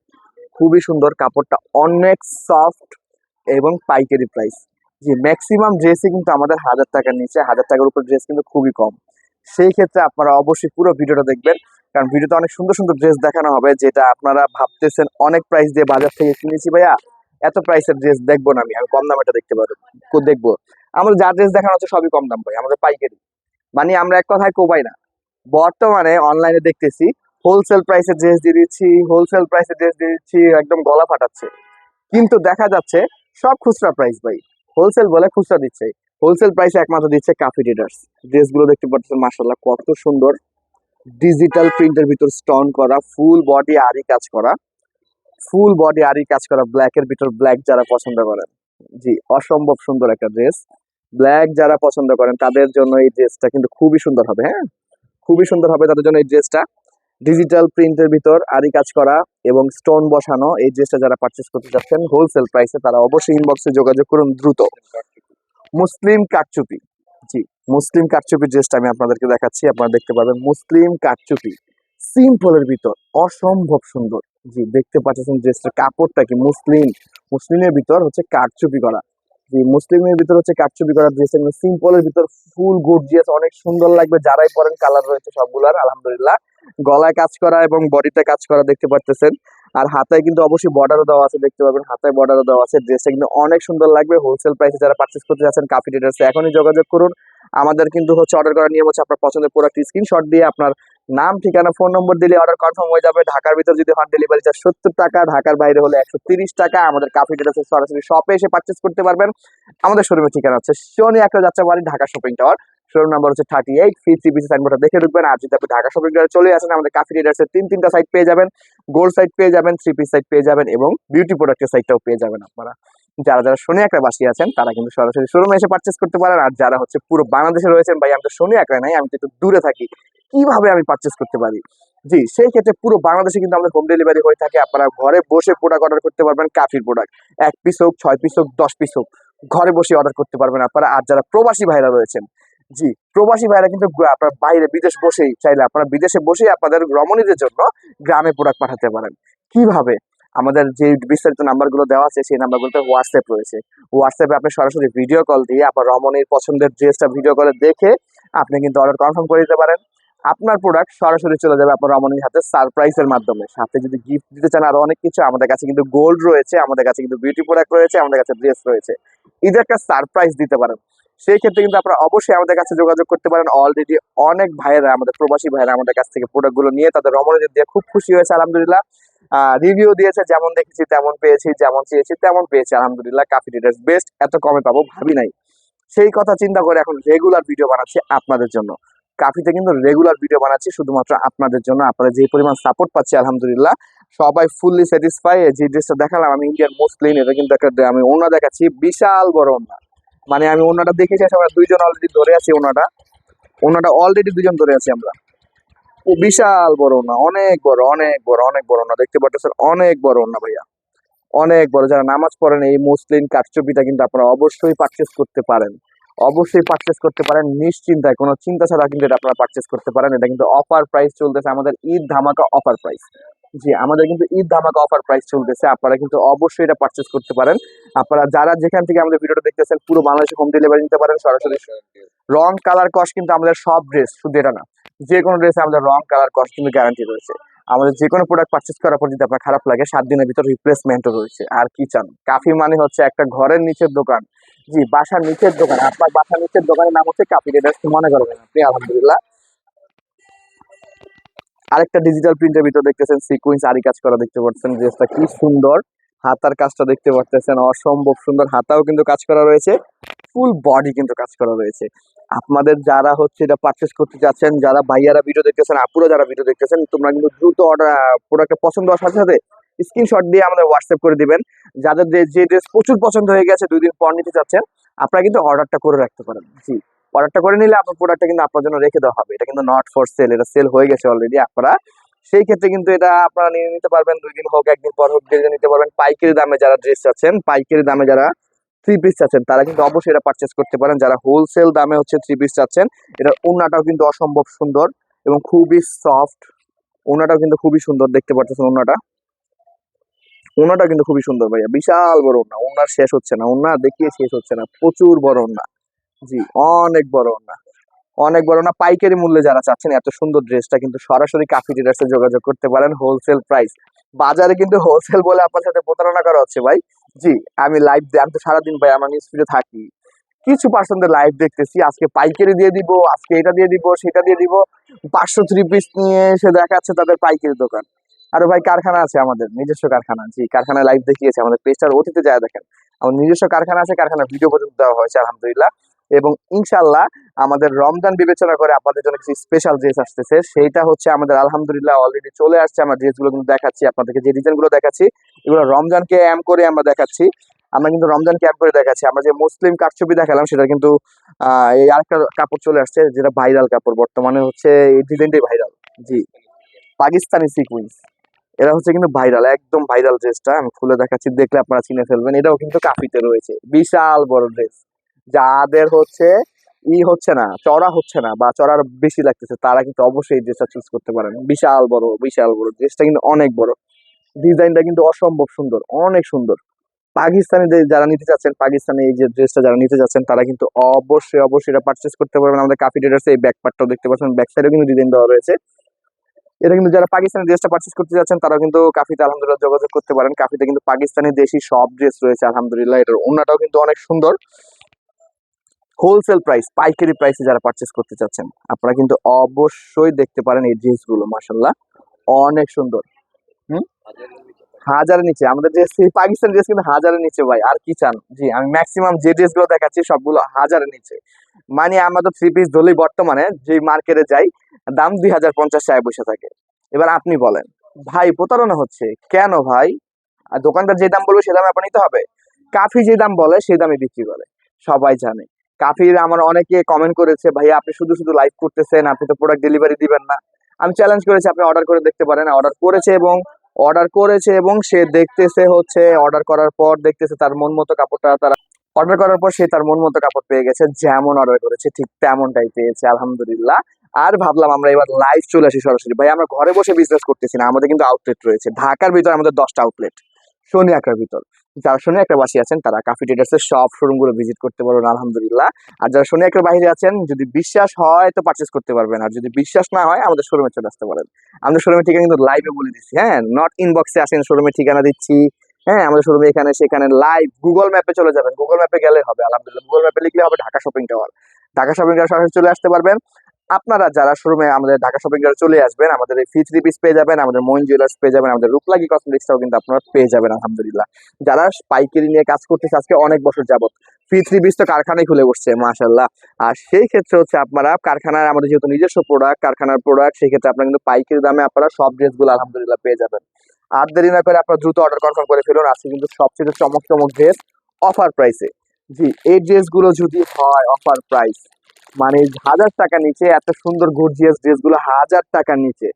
খুবই সুন্দর কাপড়টা, অনেক সফট এবং পাইকারি প্রাইস যে ম্যাক্সিমাম ড্রেসই কিন্তু আমাদের হাজার টাকার নিচে, হাজার টাকার উপর ড্রেস কিন্তু খুবই কম। সেই ক্ষেত্রে আপনারা অবশ্যই পুরো ভিডিওটা দেখবেন, কারণ ভিডিওতে অনেক সুন্দর সুন্দর ড্রেস দেখানো হবে, যেটা আপনারা ভাবতেছেন অনেক প্রাইস দিয়ে বাজার থেকে কিনেছি ভাইয়া, এত প্রাইসের ড্রেস দেখব না আমি আমি কম দামেটা দেখতে পারব দেখব। আমাদের যা ড্রেস দেখানো হচ্ছে সবই কম দাম ভাই, আমাদের পাইকারি। মানে আমরা এক কথায় কোবাই না। বর্তমানে অনলাইনে দেখতেছি হোলসেল প্রাইসে ড্রেস দিয়ে দিচ্ছি হোলসেল প্রাইসে ড্রেস দিয়ে দিচ্ছি, একদম গলা ফাটাচ্ছে। কিন্তু দেখা যাচ্ছে, সব খুচরা প্রাইস ভাই। হোলসেল বলে খুচরা দিচ্ছে। হোলসেল প্রাইসে একমাত্র দিচ্ছে কাফি ডিডার্স ড্রেসগুলো দেখতে পাচ্ছেন মাসাল্লাহ কত সুন্দর। ডিজিটাল প্রিন্টের ভিতর স্টোন করা ফুল বডি আরি কাজ করা। ফুল বডি আরি কাজ করা ব্ল্যাকের ভিতর ব্ল্যাক যারা পছন্দ করেন। জি, অসম্ভব সুন্দর একটা ড্রেস ব্ল্যাক যারা পছন্দ করেন, তাদের জন্য এই ড্রেসটা কিন্তু খুবই সুন্দর হবে হ্যাঁ? খুবই সুন্দর হবে তাদের জন্য এই ড্রেসটা ডিজিটাল প্রিন্টের ভিতর আরি কাজ করা এবং স্টোন বসানো এই ড্রেসটা যারা পারচেস করতে চাচ্ছেন হোলসেল প্রাইসে তারা অবশ্যই ইনবক্সে যোগাযোগ করুন দ্রুত। মুসলিম কাটচুপি জি, মুসলিম কাটচুপি ড্রেসটা আমি আপনাদেরকে দেখাচ্ছি, আপনারা দেখতে পাবেন মুসলিম কাটচুপি সিম্পলের ভিতর, অসম্ভব সুন্দর। জি, দেখতে পাচ্ছেন ড্রেসটার কাপড়টা কি মুসলিম, মুসলিমের ভিতর হচ্ছে কাটচুপি করা। জি মুসলিমের ভিতর হচ্ছে কাটচুপি করা ড্রেস সিম্পলের ভিতর ফুল গর্জিয়াস অনেক সুন্দর লাগবে। যারাই পরেন কালার রয়েছে সবগুলার আলহামদুলিল্লাহ। গলায় কাজ করা এবং বডিতে কাজ করা দেখতে পাচ্ছেন আর হাতায় কিন্তু অবশ্যই বর্ডারও দেওয়া আছে, দেখতে পাবেন হাতায় বর্ডারও দেওয়া আছে ড্রেসটা কিন্তু অনেক সুন্দর লাগবে। হোলসেল প্রাইসে যারা পারচেস করতে যাচ্ছেন কাফি ডেটার্সে এখনই যোগাযোগ করুন। আমাদের কিন্তু হচ্ছে অর্ডার করার নিয়ম হচ্ছে আপনার পছন্দের প্রোডাক্ট স্ক্রিনশট দিয়ে আপনার নাম, ঠিকানা ফোন নম্বর দিলে অর্ডার কনফার্ম হয়ে যাবে। ঢাকার ভিতর যদি হন ডেলিভারি চার্জ সত্তর টাকা, ঢাকার বাইরে হলে একশো তিরিশ টাকা। আমাদের কাফি ডেটার্সের সরাসরি শপে এসে পারচেস করতে পারবেন। আমাদের শোরুমের ঠিকানা হচ্ছে শনি একটা যাচ্ছে বাড়ি Dhaka shopping tower showroom number হচ্ছে থার্টি এইট ফি থ্রি বিসি সাইনবোর্ডটা দেখে ঢুকবেন। আর যদি আপনি ঢাকা শপিং টাওয়ারে চলে আসেন, আমাদের কাফি ডেটার্সের তিন তিনটা সাইট পেয়ে যাবেন। গোল্ড সাইট পেয়ে যাবেন থ্রি পিস সাইট পেয়ে যাবেন এবং বিউটি প্রোডাক্টের সাইটটাও পেয়ে যাবেন আপনারা। যারা যারা শনি একটা বাসি আছেন, তারা কিন্তু সরাসরি শোরুমে এসে পারচেস করতে পারেন। আর যারা হচ্ছে পুরো বাংলাদেশে রয়েছেন, ভাই, আমি তো শনি একলাই নাই, আমি তো একটু দূরে থাকি। কীভাবে আমি পারচেস করতে পারি? জি, সেই ক্ষেত্রে পুরো বাংলাদেশে কিন্তু আমাদের হোম ডেলিভারি হয়ে থাকে। আপনারা ঘরে বসে প্রোডাক্ট অর্ডার করতে পারবেন, কাফির প্রোডাক্ট এক পিস হোক, ছয় পিস হোক, দশ পিস হোক, ঘরে বসে অর্ডার করতে পারবেন আপনারা। আর যারা প্রবাসী ভাইরা রয়েছেন, জি, প্রবাসী ভাইরা কিন্তু আপনার বাইরে বিদেশ বসেই চাইলে আপনারা বিদেশে বসেই আপনাদের রমণীদের জন্য গ্রামে প্রোডাক্ট পাঠাতে পারেন। কীভাবে? আমাদের যে বিস্তারিত নাম্বারগুলো দেওয়া আছে, সেই নাম্বারগুলোতে হোয়াটসঅ্যাপ রয়েছে। হোয়াটসঅ্যাপে আপনি সরাসরি ভিডিও কল দিয়ে আপনার রমণীর পছন্দের ড্রেসটা ভিডিও কলে দেখে আপনি কিন্তু অর্ডার কনফার্ম করে দিতে পারেন। আপনার প্রোডাক্ট সরাসরি চলে যাবে আপনার রমণীর হাতে সারপ্রাইজের মাধ্যমে। সাথে যদি গিফট দিতে চান আরও অনেক কিছু, আমাদের কাছে কিন্তু গোল্ড রয়েছে, আমাদের কাছে কিন্তু বিউটি প্রোডাক্ট রয়েছে, আমাদের কাছে ড্রেস রয়েছে। ঈদে একটা সারপ্রাইজ দিতে পারেন। সেই ক্ষেত্রে কিন্তু আপনারা অবশ্যই আমাদের কাছে যোগাযোগ করতে পারেন। অলরেডি অনেক ভাইয়েরা, আমাদের প্রবাসী ভাইয়েরা আমাদের কাছ থেকে প্রোডাক্টগুলো নিয়ে তাদের রমণীদের দিয়ে খুব খুশি হয়েছে, আলহামদুলিল্লাহ। রিভিউ দিয়েছে, যেমন দেখেছি, তেমন পেয়েছি, যেমন চেয়েছি, তেমন পেয়েছি। আলহামদুলিল্লাহ, কাফি ডিটার্স বেস্ট এত কমে পাবো ভাবি নাই। সেই কথা চিন্তা করে এখন রেগুলার ভিডিও বানাচ্ছি আপনাদের জন্য। কাফিতে কিন্তু রেগুলার ভিডিও বানাচ্ছি, শুধুমাত্র আপনাদের জন্য। আপনারা যে পরিমাণ সাপোর্ট পাচ্ছি, আলহামদুলিল্লাহ, সবাই ফুললি স্যাটিসফাই যে ড্রেসটা দেখালাম, আমি ইন্ডিয়ান মুসলিম এটা কিন্তু একটা আমি ওনা দেখাচ্ছি, বিশাল বড় ওনা মানে আমি ওনাটা দেখেছি আমরা দুইজন অলরেডি ধরে আছি ওনাটা ওনাটা অলরেডি দুজন ধরে আছি আমরা। বিশাল বড় ওনা অনেক বড় অনেক বড় অনেক বড় ওনা দেখতে পাচ্ছেন অনেক বড় ওনা ভাইয়া। অনেক বড় যারা নামাজ পড়েন এই মুসলিম কাঠচুপিটা কিন্তু আপনারা অবশ্যই পারচেস করতে পারেন। অবশ্যই পারচেস করতে পারেন নিশ্চিন্তায় কোনো চিন্তা ছাড়া কিন্তু এটা আপনারা পারচেস করতে পারেন। এটা কিন্তু অফার প্রাইস চলতেছে আমাদের ঈদ ধামাকা অফার প্রাইস জি আমাদের কিন্তু ঈদ ধামাকা অফার প্রাইস চলতেছে আপনারা কিন্তু অবশ্যই এটা পারচেস করতে পারেন। আপনারা যারা যেখান থেকে আমাদের ভিডিওটা দেখতেছেন পুরো বাংলাদেশে হোম ডেলিভারি নিতে পারেন সরাসরি রং কালার কস্ট কিন্তু আমাদের সব ড্রেস শুধু এটা না। যে কোনো ড্রেসে আমাদের রং কালার কস্ট কিন্তু গ্যারান্টি রয়েছে। আমাদের যে কোনো প্রোডাক্ট পারচেস করার পর যদি আপনার খারাপ লাগে, সাত দিনের ভিতর রিপ্লেসমেন্টও রয়েছে। আর কি চান? কাফি মানে হচ্ছে একটা ঘরের নিচের দোকান। জি, বাসার নিচের দোকান। আপনার বাসার নিচের দোকানের নাম হচ্ছে কাফি রেডার্স মনে করবেন আপনি? আলহামদুলিল্লাহ। আরেকটা ডিজিটাল প্রিন্টের ভিতর দেখতেছেন সিকুয়েন্স আরি কাজ করা দেখতে পাচ্ছেন ড্রেসটা কি সুন্দর। হাতার কাজটা দেখতে পাচ্ছেন অসম্ভব সুন্দর হাতাও কিন্তু কাজ করা রয়েছে ফুল বডি কিন্তু কাজ করা রয়েছে। আপনাদের যারা হচ্ছে এটা পারচেস করতে যাচ্ছেন, যারা ভাইয়ারা ভিডিও দেখতেছেন, আপুরা যারা ভিডিও দেখতেছেন, তোমরা কিন্তু দ্রুত অর্ডার প্রোডাক্টে পছন্দ হওয়ার সাথে সাথে স্ক্রিনশট দিয়ে আমাদের হোয়াটসঅ্যাপ করে দিবেন। যাদের যে ড্রেস প্রচুর পছন্দ হয়ে গেছে, দুই দিন পর নিতে চাচ্ছেন আপনারা কিন্তু অর্ডারটা করে রাখতে পারেন। জি অর্ডারটা করে নিলে আপনার প্রোডাক্টটা কিন্তু আপনার জন্য রেখে দেওয়া হবে। এটা কিন্তু নট ফর সেল এটা সেল হয়ে গেছে অলরেডি আপনারা। সেই ক্ষেত্রে কিন্তু এটা আপনারা নিয়ে নিতে পারবেন, দুই দিন হোক, একদিন পর হোক যেদিন নিতে পারবেন। পাইকারি দামে যারা ড্রেস চাচ্ছেন পাইকারি দামে যারা থ্রি পিস চাচ্ছেন তারা কিন্তু অবশ্যই এটা পারচেস করতে পারেন। যারা হোলসেল দামে হচ্ছে থ্রি পিস চাচ্ছেন, এটার ওনাটাও কিন্তু অসম্ভব সুন্দর এবং খুবই সফট ওনাটাও কিন্তু খুবই সুন্দর, দেখতে পাচ্ছেন ওনাটা ওনাটা কিন্তু খুবই সুন্দর ভাইয়া, বিশাল বড় ওনা ওনার শেষ হচ্ছে না ওনা দেখিয়ে শেষ হচ্ছে না, প্রচুর বড় ওনা জি, অনেক বড় ওনা অনেক বড় না, পাইকারি মূল্যে যারা চাচ্ছেন, এত সুন্দর ড্রেসটা কিন্তু সরাসরি কাফি ট্রেডার্সে যোগাযোগ করতে পারেন হোলসেল প্রাইস বাজারে কিন্তু হোলসেল বলে আপনার সাথে প্রতারণা করা হচ্ছে ভাই। জি, আমি লাইভ আমি তো সারাদিন ভাই আমার নিউজ থাকি। কিছু পার্সেন্টের লাইভ দেখতেছি, আজকে পাইকারি দিয়ে দিব, আজকে এটা দিয়ে দিব, সেটা দিয়ে দিব। পাঁচশো থ্রি পিস নিয়ে এসে দেখাচ্ছে তাদের পাইকারি দোকান। আরে ভাই, কারখানা আছে আমাদের, নিজস্ব কারখানা। জি, কারখানায় লাইভ দেখিয়েছে, আমাদের পেজটার অতীতে যায় দেখেন। আমার নিজস্ব কারখানা আছে কারখানা ভিডিও পর্যন্ত দেওয়া হয়েছে, আলহামদুলিল্লাহ। এবং ইনশাল্লাহ আমাদের রমজান বিবেচনা করে আপনাদের জন্য কিছু স্পেশাল ড্রেস আসতেছে। সেইটা হচ্ছে আমাদের আলহামদুলিল্লাহ অলরেডি চলে আসছে। আমরা ড্রেসগুলো কিন্তু দেখাচ্ছি, আপনাদেরকে যে ডিজাইনগুলো দেখাচ্ছি, এগুলো রমজানকে এম করে আমরা দেখাচ্ছি। আমরা কিন্তু রমজানকে এম করে দেখাচ্ছি। আমরা যে মুসলিম কারচুপি দেখালাম সেটা কিন্তু এই আরেকটা কাপড় চলে আসছে, যেটা ভাইরাল কাপড়। বর্তমানে হচ্ছে এই ডিজাইনটাই ভাইরাল জি। পাকিস্তানি সিকুইন্স এরা হচ্ছে কিন্তু ভাইরাল একদম ভাইরাল ড্রেসটা আমি খুলে দেখাচ্ছি, দেখলে আপনারা চিনে ফেলবেন। এটাও কিন্তু কাফিতে রয়েছে। বিশাল বড় ড্রেস যাদের হচ্ছে ই হচ্ছে না, চড়া হচ্ছে না বা চড়ার বেশি লাগতেছে, তারা কিন্তু অবশ্যই এই ড্রেসটা চুজ করতে পারেন। বিশাল বড় বিশাল বড় ড্রেসটা কিন্তু অনেক বড়। ডিজাইনটা কিন্তু অসম্ভব সুন্দর, অনেক সুন্দর। পাকিস্তানি যারা নিতে চাচ্ছেন, পাকিস্তানি এই যে ড্রেসটা যারা নিতে চাচ্ছেন, তারা কিন্তু অবশ্যই অবশ্যই এটা পারচেস করতে পারবেন। আমাদের কাফি ট্রেডার্স এই ব্যাক পার্টটাও দেখতে পাচ্ছেন ব্যাক সাইডেও কিন্তু ডিজাইন দেওয়া রয়েছে। এটা কিন্তু যারা পাকিস্তানি ড্রেসটা পারচেস করতে যাচ্ছেন তারা কিন্তু কাফিতে আলহামদুলিল্লাহ যোগাযোগ করতে পারেন। কাফিতে কিন্তু পাকিস্তানি দেশি সব ড্রেস রয়েছে, আলহামদুলিল্লাহ। এটার ওনাটাও কিন্তু অনেক সুন্দর। হোলসেল প্রাইস পাইকারি প্রাইসে যারা পারচেস করতে চাচ্ছেন, আপনারা কিন্তু অবশ্যই দেখতে পারেন এই ড্রেসগুলো মাসাল্লাহ অনেক সুন্দর। হাজারের নিচে। আমাদের ড্রেস পাকিস্তান ড্রেস কিন্তু হাজারের নিচে ভাই, আর কি চান? জি, আমি ম্যাক্সিমাম যে ড্রেসগুলো দেখাচ্ছি সবগুলো হাজারের নিচে। মানে আমাদের থ্রি পিস ধরলেই বর্তমানে যে মার্কেটে যাই, দাম দুই হাজার পঞ্চাশ টাকায় বসে থাকে। এবার আপনি বলেন, ভাই, প্রতারণা হচ্ছে? কেন ভাই? আর দোকানদার যে দাম বলবে সে দামে আপনার নিতে হবে? কাফি যে দাম বলে সেই দামে বিক্রি করে। সবাই জানে। কাফির আমার অনেকে কমেন্ট করেছে, ভাইয়া, আপনি শুধু শুধু লাইভ করতেছেন, আপনি তো প্রোডাক্ট ডেলিভারি দিবেন না। আমি চ্যালেঞ্জ করেছি, আপনি অর্ডার করে দেখতে পারেন। অর্ডার করেছে এবং অর্ডার করেছে এবং সে দেখতেছে হচ্ছে অর্ডার করার পর দেখতেছে তার মন মতো কাপড়টা তারা অর্ডার করার পর সে তার মন মতো কাপড় পেয়ে গেছে, যেমন অর্ডার করেছে, ঠিক তেমনটাই পেয়েছে, আলহামদুলিল্লাহ। আর ভাবলাম আমরা এবার লাইভ চলে আসি সরাসরি। ভাই আমরা ঘরে বসে বিজনেস করতেছি না, আমাদের কিন্তু আউটলেট রয়েছে, ঢাকার ভিতর আমাদের দশটা আউটলেট শনি একটার ভিতর। যারা শনি একটা বাসী আছেন, তারা কাফি ট্রেডার্স এর সব শোরুমগুলো ভিজিট করতে পারবেন, আলহামদুলিল্লাহ। আর যারা শনি একটার বাইরে আছেন, যদি বিশ্বাস হয় তো পারচেস করতে পারবেন। আর যদি বিশ্বাস না হয়, আমাদের শোরুমে চলে আসতে পারেন। আমাদের শোরুমের ঠিকানা কিন্তু লাইভে বলে দিচ্ছি হ্যাঁ? নট ইনবক্সে আসেন শোরুমের ঠিকানা দিচ্ছি। হ্যাঁ? আমাদের শোরুমে এখানে, সেখানে লাইভ গুগল ম্যাপে চলে যাবেন। গুগল ম্যাপে গেলে হবে, আলহামদুলিল্লাহ। গুগল ম্যাপে লিখলে হবে Dhaka shopping tower Dhaka shopping tower সরাসরি চলে আসতে পারবেন। আপনারা যারা শোরুমে আমাদের ঢাকা শপিং টাওয়ার চলে আসবেন, আমাদের এই ফি থ্রি পিস পেয়ে যাবেন, আমাদের মইন জুয়েলার্স পেয়ে যাবেন, আমাদের রূপলাগি কসমেটিক্সটাও কিন্তু আপনারা পেয়ে যাবেন, আলহামদুলিল্লাহ। যারা পাইকারি নিয়ে কাজ করতেছে আজকে অনেক বছর যাবত ফি থ্রি পিস তো কারখানায় খুলে বসছে মাশাল্লাহ আর সেই ক্ষেত্রে হচ্ছে আপনারা কারখানার আমাদের যেহেতু নিজস্ব প্রোডাক্ট কারখানার প্রোডাক্ট সেই ক্ষেত্রে আপনারা কিন্তু পাইকারি দামে আপনারা সব ড্রেসগুলো আলহামদুলিল্লাহ পেয়ে যাবেন। আর দেরি না করে আপনারা দ্রুত অর্ডার কনফার্ম করে ফেলুন, আজকে কিন্তু সবচেয়ে চমক চমক ড্রেস অফার প্রাইসে জি, এই ড্রেসগুলো যদি হয় অফার প্রাইস মানে হাজার টাকা নিচে, এত সুন্দর গর্জিয়াস ড্রেসগুলো হাজার টাকার নিচে।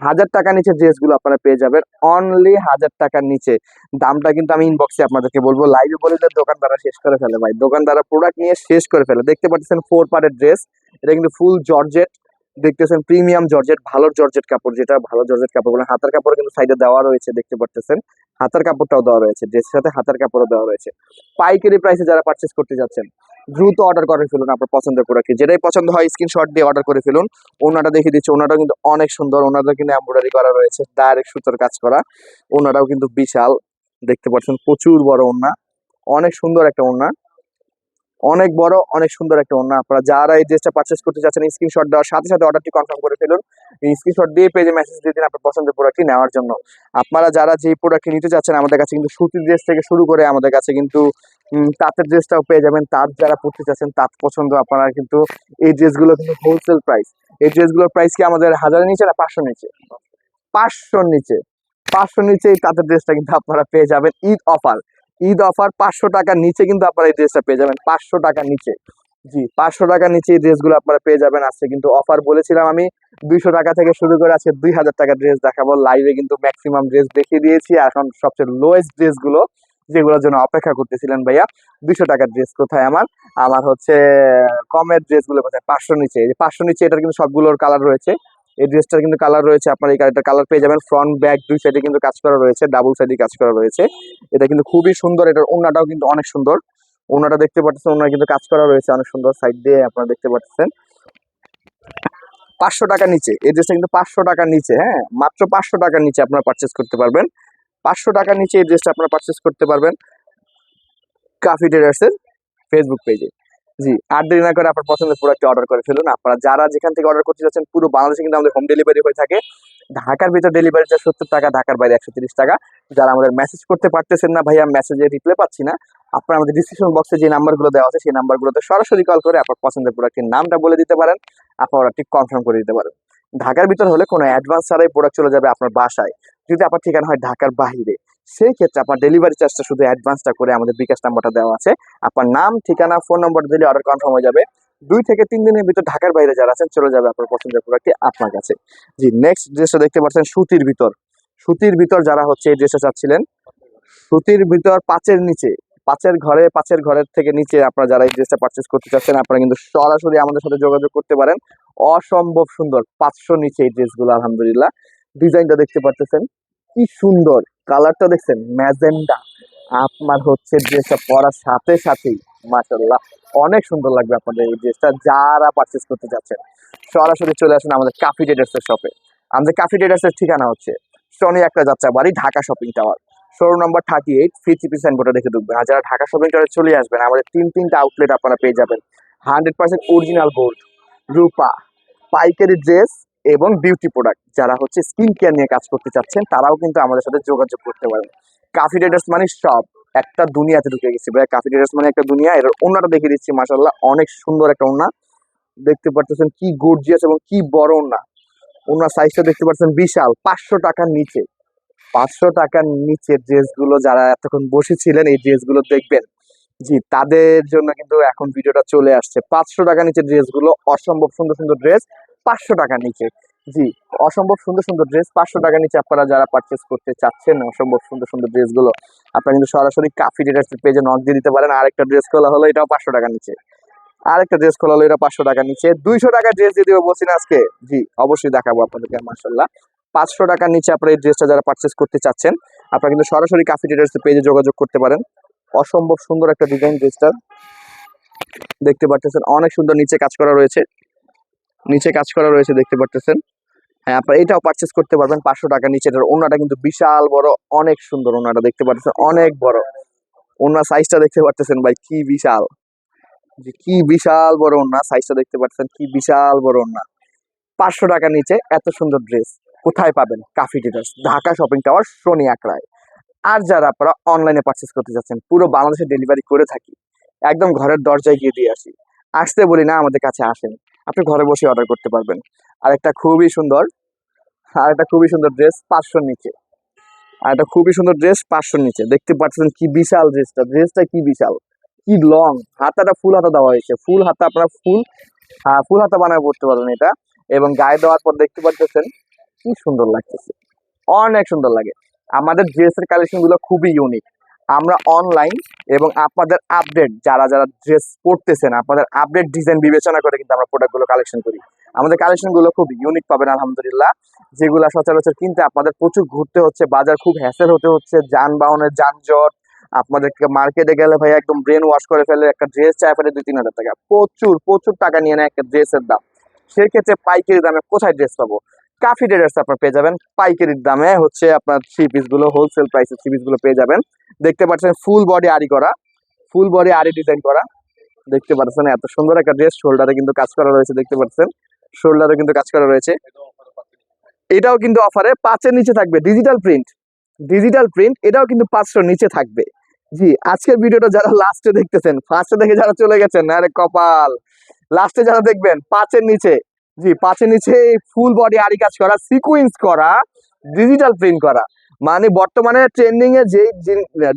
হাজার টাকার নিচে ড্রেসগুলো আপনারা পেয়ে যাবেন। অনলি হাজার টাকার নিচে। দামটা কিন্তু আমি ইনবক্সে আপনাদেরকে বলব। লাইভে বলে দিলে দোকানদাররা শেষ করে ফেলে ভাই। দোকানদাররা প্রোডাক্ট নিয়ে শেষ করে ফেলে। দেখতে পাচ্ছেন ফোর পারের ড্রেস এটা কিন্তু ফুল জর্জেট দেখতেছেন প্রিমিয়াম জর্জেট ভালো জর্জেট কাপড় যেটা, ভালো জর্জেট কাপড় বলে। হাতার কাপড় কিন্তু সাইডে দেওয়া রয়েছে, দেখতে পাচ্ছেন। হাতার কাপড়টাও দেওয়া রয়েছে। ড্রেসের সাথে হাতার কাপড়ও দেওয়া রয়েছে। পাইকারি প্রাইসে যারা পারচেস করতে যাচ্ছেন দ্রুত অর্ডার করে ফেলুন আপনার পছন্দের কি। যেটাই পছন্দ হয় স্ক্রিনশট দিয়ে অর্ডার করে ফেলুন। ওনাটা দেখিয়ে দিচ্ছে, ওনাটাও কিন্তু অনেক সুন্দর ওনাটা কিন্তু এম্ব্রয়ডারি করা রয়েছে ডাইরেক্ট সুতোর কাজ করা। ওনাটাও কিন্তু বিশাল, দেখতে পাচ্ছেন প্রচুর বড় ওনা অনেক সুন্দর একটা ওনা অনেক বড়, অনেক সুন্দর একটা ওনা আপনারা যারা এই ড্রেসটা পারচেস করতে যাচ্ছেন স্ক্রিনশট দেওয়ার সাথে সাথে অর্ডারটি কনফার্ম করে ফেলুন। স্ক্রিনশট দিয়ে পেজে মেসেজ দিয়ে দিন আপনার পছন্দের প্রোডাক্টটি নেওয়ার জন্য। আপনারা যারা যে প্রোডাক্টটি নিতে চাচ্ছেন আমাদের কাছে কিন্তু সুতির ড্রেস থেকে শুরু করে আমাদের কাছে কিন্তু তাঁতের ড্রেসটাও পেয়ে যাবেন। তাঁত যারা পড়তে চাচ্ছেন তাঁত পছন্দ, আপনারা কিন্তু এই ড্রেসগুলো কিন্তু হোলসেল প্রাইস এই ড্রেসগুলোর প্রাইস কি আমাদের হাজারের নিচে না পাঁচশো নিচে? পাঁচশোর নিচে। পাঁচশোর নিচে এই তাঁতের ড্রেসটা কিন্তু আপনারা পেয়ে যাবেন ঈদ অফার ঈদ অফার পাঁচশো টাকার নিচে কিন্তু আপনারা এই ড্রেসটা পেয়ে যাবেন, পাঁচশো টাকার নিচে। জি, পাঁচশো টাকার নিচে এই ড্রেসগুলো আপনারা পেয়ে যাবেন। আজকে কিন্তু অফার বলেছিলাম আমি, দুইশো টাকা থেকে শুরু করে আজকে দুই হাজার টাকার ড্রেস দেখাবো। লাইভে কিন্তু ম্যাক্সিমাম ড্রেস দেখিয়ে দিয়েছি, এখন সবচেয়ে লোয়েস্ট ড্রেসগুলো যেগুলোর জন্য অপেক্ষা করতেছিলেন ভাইয়া, দুইশো টাকার ড্রেস কোথায় আমার? আমার হচ্ছে, কমের ড্রেসগুলো কোথায়? পাঁচশো নিচে। পাঁচশো নিচে এটার কিন্তু সবগুলোর কালার রয়েছে। এই ড্রেসটার কিন্তু কালার রয়েছে, আপনার এই গাড়িটার কালার পেয়ে যাবেন। ফ্রন্ট ব্যাক দুই সাইডে কিন্তু কাজ করা রয়েছে ডাবল সাইডে কাজ করা রয়েছে। এটা কিন্তু খুবই সুন্দর, এটার ওনাটাও কিন্তু অনেক সুন্দর। ওনাটা দেখতে পাচ্ছেন ওনার কিন্তু কাজ করা রয়েছে অনেক সুন্দর সাইড দিয়ে, আপনারা দেখতে পাচ্ছেন। পাঁচশো টাকার নিচে, এই ড্রেসটা কিন্তু পাঁচশো টাকার নিচে হ্যাঁ? মাত্র পাঁচশো টাকার নিচে আপনারা পারচেস করতে পারবেন। পাঁচশো টাকার নিচে এই ড্রেসটা আপনারা পারচেস করতে পারবেন। কাফি ট্রেডার্সের ফেসবুক পেজে জি, আর দেরি না করে আপনার পছন্দের প্রোডাক্টটি অর্ডার করে ফেলুন। আপনারা যারা যেখান থেকে অর্ডার করতে যাচ্ছেন, পুরো বাংলাদেশে কিন্তু আমাদের হোম ডেলিভারি হয়ে থাকে। ঢাকার ভিতর ডেলিভারি চার্জ সত্তর টাকা, ঢাকার বাইরে একশো তিরিশ টাকা। যারা আমাদের মেসেজ করতে পারতেছেন না, ভাইয়া মেসেজে রিপ্লাই পাচ্ছি না, আপনার আমাদের ডিসক্রিপশন বক্সে যে নাম্বারগুলো দেওয়া আছে, সেই নাম্বারগুলোতে সরাসরি কল করে আপনার পছন্দের প্রোডাক্টের নামটা বলে দিতে পারেন। আপনার অর্ডারটি কনফার্ম করে দিতে পারেন। ঢাকার ভিতর হলে কোনো অ্যাডভান্স ছাড়াই প্রোডাক্ট চলে যাবে আপনার বাসায়। যদি আপনার ঠিকানা হয় ঢাকার বাইরে। সেই ক্ষেত্রে আপনার ডেলিভারি চার্জটা শুধু অ্যাডভান্সটা করে আমাদের বিকাশ নাম্বারটা দেওয়া আছে। আপনার নাম, ঠিকানা ফোন নম্বর দিলে অর্ডার কনফার্ম হয়ে যাবে। দুই থেকে তিন দিনের ভিতর ঢাকার বাইরে যারা আছেন, চলে যাবে আপনার পছন্দের প্রোডাক্টটি আপনার কাছে। জি নেক্সট ড্রেসটা দেখতে পাচ্ছেন, সুতির ভিতর। সুতির ভিতর যারা হচ্ছে এই ড্রেসটা চাচ্ছিলেন, সুতির ভিতর পাঁচের নিচে, পাঁচের ঘরে, পাঁচের ঘরের থেকে নিচে আপনারা যারা এই ড্রেসটা পারচেস করতে চাচ্ছেন, আপনারা কিন্তু সরাসরি আমাদের সাথে যোগাযোগ করতে পারেন। অসম্ভব সুন্দর, পাঁচশো নিচে এই ড্রেসগুলো আলহামদুলিল্লাহ। ডিজাইনটা দেখতে পাচ্ছেন কি সুন্দর কালারটা দেখছেন, ম্যাজেন্ডা। আপনার হচ্ছে ড্রেসটা পরার সাথে সাথেই মাশাল্লাহ অনেক সুন্দর লাগবে আপনাদের এই ড্রেসটা যারা পারচেস করতে যাচ্ছেন। সরাসরি চলে আসেন আমাদের কাফি ট্রেডার্সের শপে আমাদের কাফি ট্রেডার্সের ঠিকানা হচ্ছে শনি একটা যাত্রা বাড়ি Dhaka shopping tower showroom number thirty eight fifty সাইনবোর্ডে দেখে ঢুকবেন। আর যারা ঢাকা শপিং টাওয়ারে চলে আসবেন, আমাদের তিন তিনটা আউটলেট আপনারা পেয়ে যাবেন। হান্ড্রেড পার্সেন্ট অরিজিনাল গোল্ড রূপা, পাইকারি ড্রেস এবং বিউটি প্রোডাক্ট যারা হচ্ছে স্কিন কেয়ার নিয়ে কাজ করতে চাচ্ছেন, তারাও কিন্তু আমাদের সাথে যোগাযোগ করতে পারেন। কাফি ট্রেডার্স মানে সব, একটা দুনিয়াতে ঢুকে গেছি ভাই। কাফি ট্রেডার্স মানে একটা দুনিয়া, এর ওনাটা দেখিয়ে দিচ্ছি মাসাল্লাহ অনেক সুন্দর একটা ওনা। দেখতে পারতেছেন কি গর্জিয়াস এবং কি বড় ওনা। ওনার সাইজটা দেখতে পাচ্ছেন বিশাল, পাঁচশো টাকার নিচে। পাঁচশো টাকার নিচে ড্রেসগুলো যারা এতক্ষণ বসেছিলেন, এই ড্রেসগুলো দেখবেন। জি, তাদের জন্য কিন্তু এখন ভিডিওটা চলে আসছে। পাঁচশো টাকার নিচে ড্রেসগুলো অসম্ভব সুন্দর সুন্দর ড্রেস পাঁচশো টাকার নিচে। জি, অসম্ভব সুন্দর সুন্দর ড্রেস পাঁচশো টাকার নিচে আপনারা যারা পারচেস করতে চাচ্ছেন, অসম্ভব সুন্দর সুন্দর ড্রেসগুলো আপনারা কিন্তু সরাসরি কাফি ড্রেসের পেজে নক দিয়ে দিতে পারেন। আরেকটা ড্রেস খোলা হলো, এটাও পাঁচশো টাকার নিচে। আরেকটা ড্রেস খোলা হলো এটা পাঁচশো টাকার নিচে। দুইশো টাকার ড্রেস দিয়ে দেবো বলছি না আজকে? জি, অবশ্যই দেখাবো আপনাদেরকে মার্শাল্লাহ পাঁচশো টাকার নিচে আপনারা এই ড্রেসটা যারা পারচেস করতে চাচ্ছেন, আপনারা কিন্তু সরাসরি কাফি ট্রেডার্স পেজে যোগাযোগ করতে পারেন। অসম্ভব সুন্দর একটা ডিজাইন ড্রেসটার দেখতে পারতেছেন অনেক সুন্দর নিচে কাজ করা রয়েছে। নিচে কাজ করা রয়েছে, দেখতে পারতেছেন। হ্যাঁ আপনারা এটাও পারচেস করতে পারবেন পাঁচশো টাকা নিচে। ওনাটা কিন্তু বিশাল বড়, অনেক সুন্দর ওনাটা দেখতে পারতেছেন, অনেক বড়। ওনার সাইজটা দেখতে পারতেছেন ভাই, কি বিশাল। যে কি বিশাল বড় ওনা সাইজটা দেখতে পাচ্ছেন কি বিশাল বড় ওনা পাঁচশো টাকা নিচে এত সুন্দর ড্রেস কোথায় পাবেন? কাফি ডিটার্স ঢাকা শপিং টাওয়ার শনি আকরায় আর যারা আপনারা অনলাইনে পারচেস করতে যাচ্ছেন, পুরো বাংলাদেশে ডেলিভারি করে থাকি, একদম ঘরের দরজায় গিয়ে দিয়ে আসি। আসতে বলি না, আমাদের কাছে আসেন। আপনি ঘরে বসে অর্ডার করতে পারবেন। আর একটা খুবই সুন্দর আর একটা খুবই সুন্দর ড্রেস পাঁচশোর নিচে। আর একটা খুবই সুন্দর ড্রেস পাঁচশোর নিচে। দেখতে পাচ্ছেন কি বিশাল ড্রেসটা ড্রেসটা কি বিশাল? কি লং হাতাটা ফুল হাতা দেওয়া হয়েছে। ফুল হাতা আপনারা ফুল হ্যাঁ ফুল হাতা বানায় পড়তে পারবেন এটা। এবং গায়ে দেওয়ার পর দেখতে পাচ্ছেন কি সুন্দর লাগতেছে। অনেক সুন্দর লাগে। আমাদের ড্রেসের কালেকশনগুলো খুবই ইউনিক আমরা অনলাইন এবং আপনাদের আপডেট যারা যারা ড্রেস পড়তেছেন আপনাদের আপডেট ডিজাইন বিবেচনা করে কিন্তু আমরা প্রোডাক্টগুলো কালেকশন করি। আমাদের কালেকশনগুলো খুব ইউনিক পাবেন, আলহামদুলিল্লাহ। যেগুলো সচরাচর কিনতে আপনাদের প্রচুর ঘুরতে হচ্ছে, বাজার খুব হ্যাসেল হতে হচ্ছে যানবাহনের যানজট আপনাদেরকে মার্কেটে গেলে ভাই একদম ব্রেন ওয়াশ করে ফেলে, একটা ড্রেস চায় ফেলে দুই তিন হাজার টাকা। প্রচুর প্রচুর টাকা নিয়ে নেয় একটা ড্রেসের দাম। সেক্ষেত্রে পাইকারি দামে কোথায় ড্রেস পাবো? কাফি ট্রেডার্স আপনার পেয়ে যাবেন। পাইকারির দামে হচ্ছে আপনার থ্রি পিসগুলো হোলসেল প্রাইসে থ্রি পিসগুলো পেয়ে যাবেন। দেখতে পাচ্ছেন ফুল বডি আরি করা। ফুল বডি আরি ডিজাইন করা। দেখতে পাচ্ছেন এত সুন্দর একটা ড্রেস শোল্ডারে কিন্তু কাজ করা রয়েছে, দেখতে পাচ্ছেন? শোল্ডারে কিন্তু কাজ করা রয়েছে। এটাও কিন্তু অফারে পাঁচের নিচে থাকবে ডিজিটাল প্রিন্ট ডিজিটাল প্রিন্ট এটাও কিন্তু পাঁচশোর নিচে থাকবে। জি, আজকের ভিডিওটা যারা লাস্টে দেখতেছেন ফার্স্টে দেখে যারা চলে গেছেন, আরে কপাল! লাস্টে যারা দেখবেন, পাঁচের নিচে। জি পাঁচের নিচে ফুল বডি আরি কাজ করা সিকুয়েন্স করা ডিজিটাল প্রিন্ট করা। মানে বর্তমানে ট্রেন্ডিং এ যে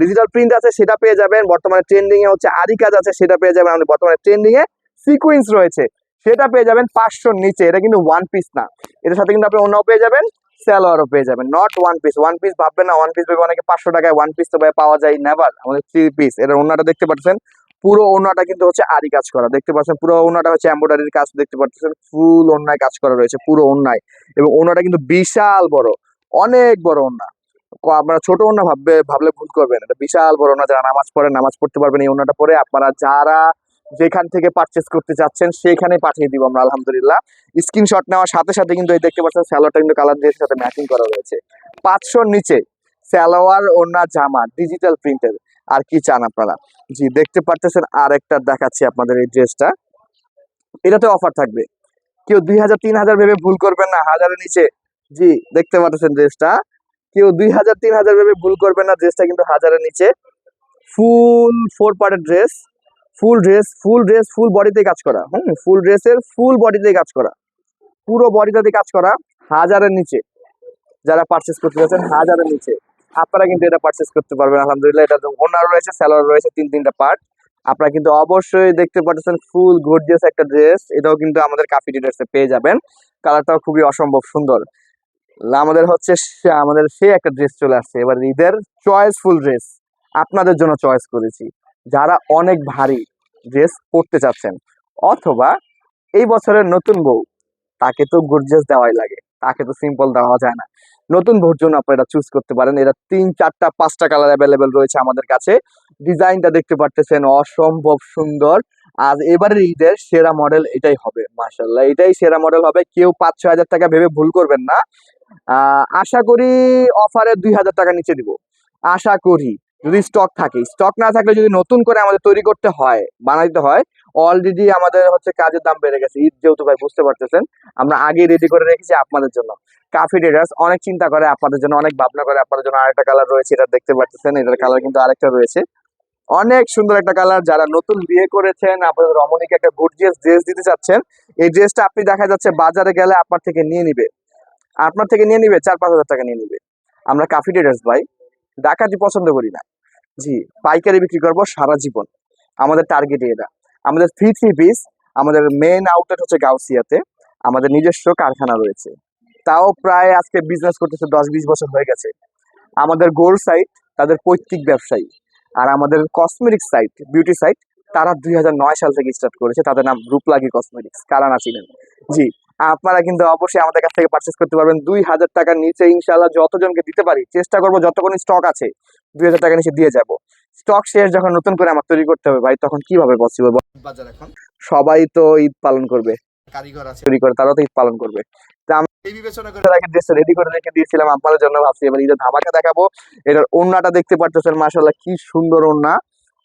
ডিজিটাল প্রিন্ট আছে সেটা পেয়ে যাবেন, বর্তমানে ট্রেন্ডিং এ হচ্ছে আরি কাজ আছে সেটা পেয়ে যাবেন, আমাদের বর্তমানে ট্রেন্ডিং এ সিকুয়েন্স রয়েছে। সেটা পেয়ে যাবেন পাঁচশোর নিচে, এটা কিন্তু ওয়ান পিস না। এটার সাথে কিন্তু আপনি অন্য পেয়ে যাবেন স্যালোয়ারও পেয়ে যাবেন। Not one piece one piece ভাববেন না ওয়ান পিস ভেবে অনেকে পাঁচশো টাকায় ওয়ান পিস তো পাওয়া যায় নেভার আমাদের থ্রি পিস এটা অন্যটা দেখতে পাচ্ছেন পুরো ওনাটা কিন্তু হচ্ছে আরি কাজ করা। দেখতে পাচ্ছেন, পুরো ওনাটা হচ্ছে এমব্রয়ডারির কাজ, দেখতে পাচ্ছেন, ফুল ওনায় কাজ করা রয়েছে পুরো ওনায় এবং ওনাটা কিন্তু বিশাল বড়, অনেক বড় ওনা আপনারা ছোট ওনা ভাববে, ভাবলে ভুল করবেন, এটা বিশাল বড় ওনা যারা নামাজ পড়ে, নামাজ পড়তে পারবেন এই ওনাটা পরে। আপনারা যারা যেখান থেকে পারচেস করতে চাচ্ছেন সেখানে পাঠিয়ে দিব আমরা, আলহামদুলিল্লাহ। স্ক্রিনশট নেওয়ার সাথে সাথে কিন্তু এই দেখতে পাচ্ছেন স্যালোয়ারটা কিন্তু কালার দিয়ে সাথে ম্যাচিং করা রয়েছে। পাঁচশোর নিচে, সালোয়ার ওনা জামা ডিজিটাল প্রিন্টের আর কি চান আপনারা? জি, দেখতে পারতেছেন আর একটা দেখাচ্ছি আপনাদের এই ড্রেসটা। এটাতে অফার থাকবে। কেউ দুই হাজার, তিন হাজার ভেবে ভুল করবেন না, হাজারের নিচে। জি, দেখতে পাচ্ছেন ড্রেসটা। কেউ দুই হাজার, তিন হাজার ভেবে ভুল করবেন না, ড্রেসটা কিন্তু হাজারের নিচে। ফুল ফোর পার্টের dress, full dress full dress, full বডিতে কাজ করা। হুম, ফুল ড্রেসের ফুল বডিতে কাজ করা। পুরো বডিটাতে কাজ করা হাজারের নিচে। যারা পারচেস করতে যাচ্ছেন, হাজারের নিচে। আপনারা কিন্তু এটা পারচেস করতে পারবেন। আলহামদুলিল্লাহ, এটা ওনার রয়েছে স্যালোয়ার রয়েছে, তিন তিনটা পার্ট আপনারা কিন্তু অবশ্যই দেখতে পাচ্ছেন ফুল গর্জিয়াস একটা ড্রেস এটাও কিন্তু আমাদের কাফি ড্রেসে পেয়ে যাবেন। কালারটাও খুবই অসম্ভব সুন্দর। আমাদের হচ্ছে আমাদের সে একটা ড্রেস চলে আসছে। এবার ঈদের চয়েসফুল ড্রেস আপনাদের জন্য চয়েস করেছি। যারা অনেক ভারী ড্রেস পরতে চাচ্ছেন, অথবা এই বছরের নতুন বউ, তাকে তো গর্জিয়াস দেওয়াই লাগে। তাকে তো সিম্পল দেওয়া যায় না। নতুন বউর জন্য আপনারা চুজ করতে পারেন। এটা তিন, চারটা, পাঁচটা কালার অ্যাভেলেবেল রয়েছে আমাদের কাছে। ডিজাইনটা দেখতে পারতেছেন, অসম্ভব সুন্দর। আর এবারের ঈদের সেরা মডেল এটাই হবে মার্শাল্লাহ এটাই সেরা মডেল হবে। কেউ পাঁচ ছয় হাজার টাকা ভেবে ভুল করবেন না। আশা করি অফারে দুই হাজার টাকা নিচে দিব। আশা করি। যদি স্টক থাকে স্টক না থাকলে যদি নতুন করে আমাদের তৈরি করতে হয়, বানাইতে হয় অলরেডি আমাদের হচ্ছে কাজের দাম বেড়ে গেছে। ঈদ যেহেতু ভাই, বুঝতে পারতেছেন? আমরা আগে রেডি করে রেখেছি আপনাদের জন্য। কাফি ডেটার্স অনেক চিন্তা করে আপনাদের জন্য, অনেক ভাবনা করে আপনাদের জন্য আরেকটা কালার রয়েছে, এটা দেখতে পাচ্ছেন এটার কালার কিন্তু আরেকটা রয়েছে। অনেক সুন্দর একটা কালার যারা নতুন বিয়ে করেছেন, আপনাদের রমণীকে একটা গর্জিয়াস ড্রেস ড্রেস দিতে চাচ্ছেন, এই ড্রেসটা আপনি দেখা যাচ্ছে বাজারে গেলে আপনার থেকে নিয়ে নিবে। আপনার থেকে নিয়ে নিবে, চার পাঁচ হাজার টাকা নিয়ে নিবে। আমরা কাফি ডেটার্স ভাই, ডাকাতি পছন্দ করি না। জি, পাইকারি বিক্রি করব সারা জীবন। আমাদের টার্গেট এটা। আমাদের থ্রি থ্রি পিস আমাদের মেন আউটলেট হচ্ছে গাউসিয়াতে, আমাদের নিজস্ব কারখানা রয়েছে। তাও প্রায় আজকে বিজনেস করতেছে দশ বিশ বছর হয়ে গেছে। আমাদের গোল্ড সাইট তাদের পৈতৃক ব্যবসায়ী। আর আমাদের কসমেটিক সাইট বিউটি সাইট তারা দুই নয় সাল থেকে স্টার্ট করেছে, তাদের নাম রূপলাগি কসমেটিক্স কারা না চিনেন? জি, আপনারা কিন্তু অবশ্যই আমাদের কাছ থেকে পারচেস করতে পারবেন। দুই হাজার টাকার নিচে ইনশাল্লাহ যতজনকে দিতে পারি, চেষ্টা করব যতক্ষণ স্টক আছে, দুই হাজার টাকার নিচে দিয়ে যাব। স্টক শেষ যখন নতুন করে আমার তৈরি করতে হবে ভাই তখন কীভাবে পসিবল বাজার এখন? সবাই তো ঈদ পালন করবে। কারিগর আছে। তৈরি করে তারাও তো ঈদ পালন করবে। তা আমি এই বিবেচনা করে রাখি ড্রেসটা রেডি করে রেখে দিয়েছিলাম জন্য ভাবছি এবার ঈদের ধামাকা দেখাবো। এটার ওন্নাটা দেখতে পারতেছেন কি সুন্দর ওন্না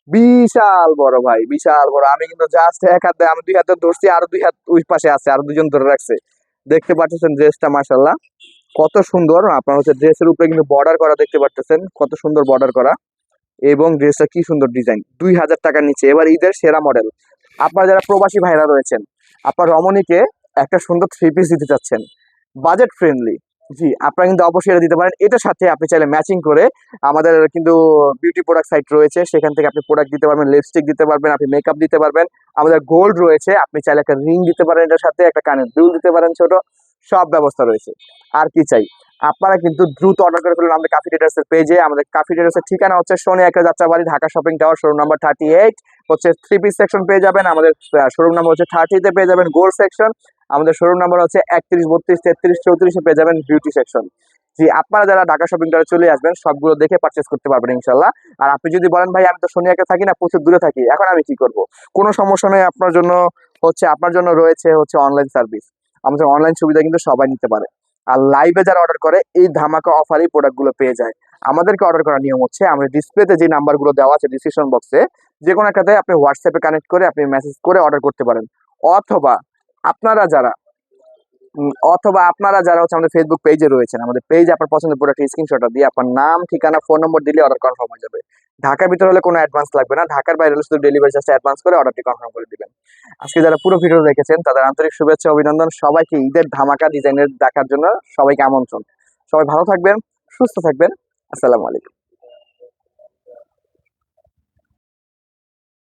বিশাল বড় ভাই বিশাল বড়। আমি কিন্তু জাস্ট এক হাতে আমি দুই হাতে ধরছি আর দুই হাত ওই পাশে আছে আর দুজন ধরে রাখছে। দেখতে পাচ্ছেন ড্রেসটা মাশাল্লাহ কত সুন্দর আপনার হচ্ছে ড্রেসের উপরে কিন্তু বর্ডার করা দেখতে পারতেছেন কত সুন্দর বর্ডার করা। এবং ড্রেসটা কি সুন্দর ডিজাইন। দুই হাজার টাকার নিচে। এবার ঈদের সেরা মডেল। আপনারা যারা প্রবাসী ভাইরা রয়েছেন, আপনার রমণীকে একটা সুন্দর থ্রি পিস দিতে চাচ্ছেন। বাজেট ফ্রেন্ডলি জি, আপনারা কিন্তু অবশ্যই এটা দিতে পারেন। এটার সাথে আপনি চাইলে ম্যাচিং করে আমাদের কিন্তু বিউটি প্রোডাক্ট সাইট রয়েছে। সেখান থেকে আপনি প্রোডাক্ট দিতে পারবেন লিপস্টিক দিতে পারবেন, আপনি মেকআপ দিতে পারবেন। আমাদের গোল্ড রয়েছে। আপনি চাইলে একটা রিং দিতে পারেন এটার সাথে, একটা কানের দুল দিতে পারেন ছোট। সব ব্যবস্থা রয়েছে। আর কি চাই? আপনারা কিন্তু দ্রুত অর্ডার করে ফেলুন আমাদের কাফি ডেটার্সের পেজে আমাদের কাফি ডেটার্সের ঠিকানা হচ্ছে শনি একটা Jatrabari, Dhaka shopping tower showroom number thirty eight হচ্ছে থ্রি পিস সেকশন পেয়ে যাবেন। আমাদের শোরুম নাম্বার হচ্ছে থার্টিতে পেয়ে যাবেন গোল্ড সেকশন আমাদের শোরুম নাম্বার হচ্ছে একত্রিশ, বত্রিশ, তেত্রিশ, চৌত্রিশে পেয়ে যাবেন বিউটি সেকশন জি, আপনারা যারা ঢাকা শপিং টাওয়ারে চলে আসবেন, সবগুলো দেখে পারচেস করতে পারবেন ইনশাল্লাহ আর আপনি যদি বলেন, ভাই, আমি তো শনি একা থাকি না, প্রচুর দূরে থাকি, এখন আমি কি করব? কোনো সমস্যা নেই, আপনার জন্য হচ্ছে, আপনার জন্য রয়েছে হচ্ছে অনলাইন সার্ভিস আমাদের অনলাইন সুবিধা কিন্তু সবাই নিতে পারে। আর লাইভে যারা অর্ডার করে, এই ধামাকা অফারেই প্রোডাক্টগুলো পেয়ে যায়। আমাদেরকে অর্ডার করার নিয়ম হচ্ছে আমাদের ডিসপ্লেতে যে নাম্বারগুলো দেওয়া আছে ডিসক্রিপশন বক্সে যে কোনো একটাতে আপনি হোয়াটসঅ্যাপে কানেক্ট করে আপনি মেসেজ করে অর্ডার করতে পারেন। অথবা আপনারা যারা অথবা আপনারা যারা হচ্ছে আমাদের ফেসবুক পেজে রয়েছেন, আমাদের পেজ আপনার পছন্দের প্রোডাক্ট স্ক্রিনশটটা দিয়ে আপনার নাম, ঠিকানা ফোন নম্বর দিলে অর্ডার কনফার্ম হয়ে যাবে। ঢাকার ভিতরে হলে কোনো অ্যাডভান্স লাগবে না। ঢাকার বাইরে হলে শুধু ডেলিভারি চার্জটা অ্যাডভান্স করে অর্ডারটি কনফার্ম করে দিবেন। আজকে যারা পুরো ভিডিও দেখেছেন, তাদের আন্তরিক শুভেচ্ছা, অভিনন্দন। সবাইকে ঈদের ধামাকা ডিজাইনের দেখার জন্য সবাইকে আমন্ত্রণ। সবাই ভালো থাকবেন, সুস্থ থাকবেন। আসসালামু আলাইকুম।